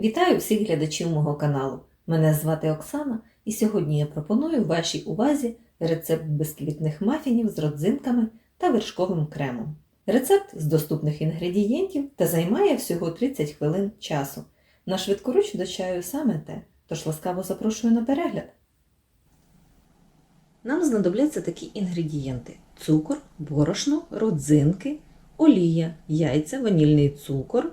Вітаю всіх глядачів мого каналу. Мене звати Оксана, і сьогодні я пропоную вашій увазі рецепт безквітних мафінів з родзинками та вершковим кремом. Рецепт з доступних інгредієнтів та займає всього 30 хвилин часу. На швидкоруч до чаю саме те, тож ласкаво запрошую на перегляд. Нам знадобляться такі інгредієнти: цукор, борошно, родзинки, олія, яйця, ванільний цукор,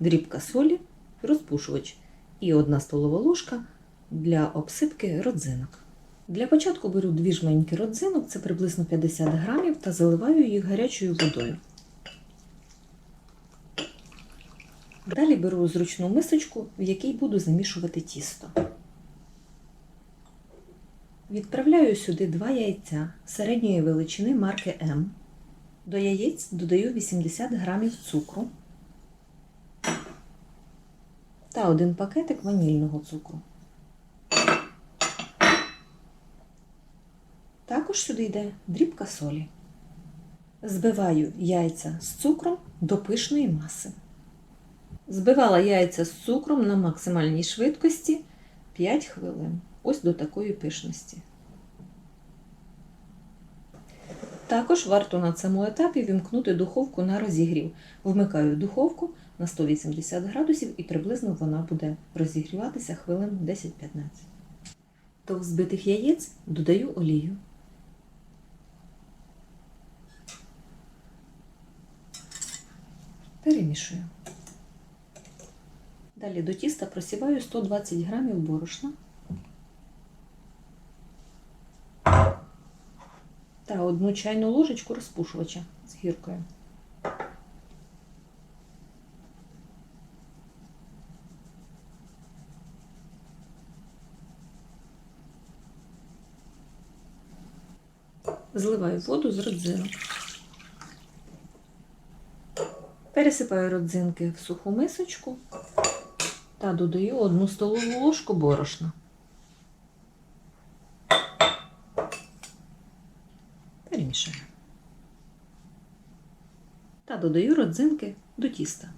дрібка солі, розпушувач і 1 столова ложка для обсипки родзинок. Для початку беру дві жменьки родзинок, це приблизно 50 грамів, та заливаю їх гарячою водою. Далі беру зручну мисочку, в якій буду замішувати тісто. Відправляю сюди два яйця середньої величини марки М. До яєць додаю 80 грамів цукру та один пакетик ванільного цукру. Також сюди йде дрібка солі. Збиваю яйця з цукром до пишної маси. Збивала яйця з цукром на максимальній швидкості 5 хвилин. Ось до такої пишності. Також варто на цьому етапі вімкнути духовку на розігрів. Вмикаю духовку на 180 градусів і приблизно вона буде розігріватися хвилин 10-15. До взбитих яєць додаю олію. Перемішую. Далі до тіста просіваю 120 грамів борошна та одну чайну ложечку розпушувача з гіркою. Зливаю воду з родзинок. Пересипаю родзинки в суху мисочку та додаю одну столову ложку борошна. Перемішаю. Та додаю родзинки до тіста.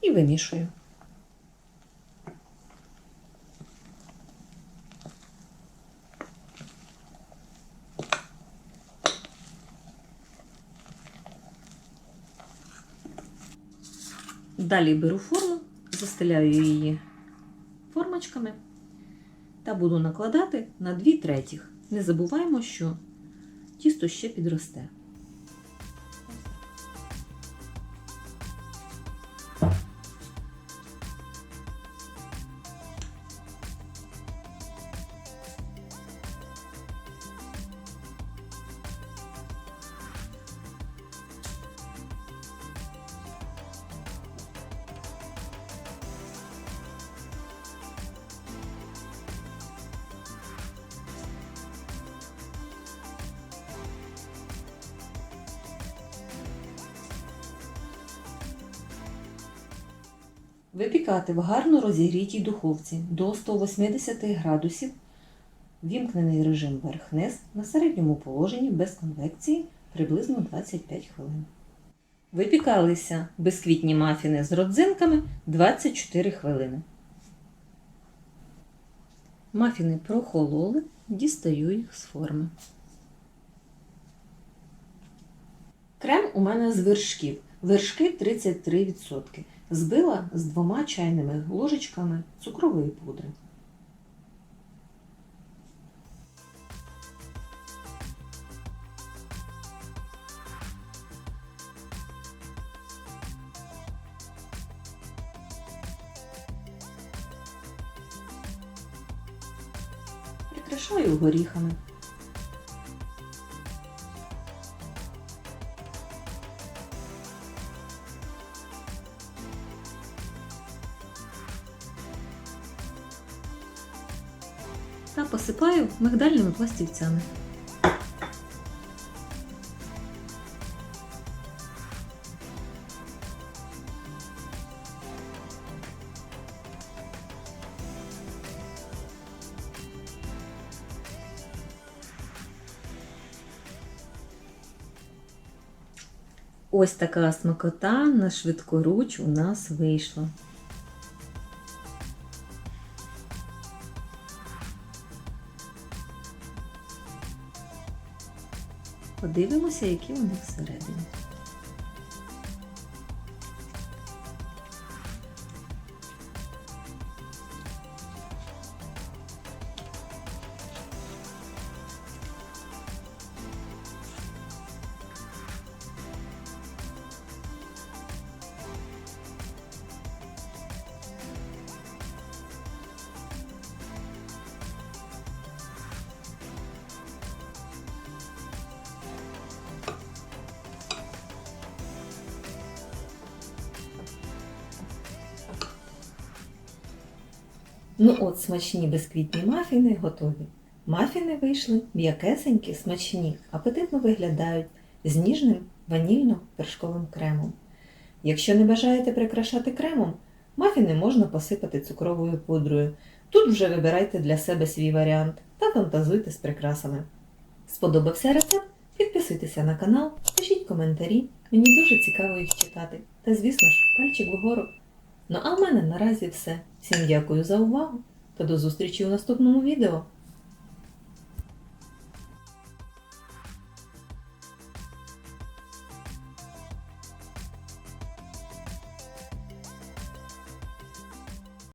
І вимішую. Далі беру форму, застеляю її формочками та буду накладати на 2 третіх. Не забуваємо, що тісто ще підросте. Випікати в гарно розігрітій духовці до 180 градусів, вімкнений режим верх-низ на середньому положенні без конвекції приблизно 25 хвилин. Випікалися безквітні мафіни з родзинками 24 хвилини. Мафіни прохололи, дістаю їх з форми. Крем у мене з вершків. Вершки 33%. Збила з двома чайними ложечками цукрової пудри. Прикрашаю горіхами. Та посипаю мигдальними пластівцями. Ось така смакота на швидкоруч у нас вийшла. Подивимося, які вони всередині. Ну от смачні безквітні мафіни готові. Мафіни вийшли м'якесенькі, смачні, апетитно виглядають з ніжним ванільно-вершковим кремом. Якщо не бажаєте прикрашати кремом, мафіни можна посипати цукровою пудрою. Тут вже вибирайте для себе свій варіант та фантазуйте з прикрасами. Сподобався рецепт? Підписуйтеся на канал, пишіть коментарі, мені дуже цікаво їх читати. Та, звісно ж, пальчик вгору. Ну а в мене наразі все. Всім дякую за увагу та до зустрічі у наступному відео.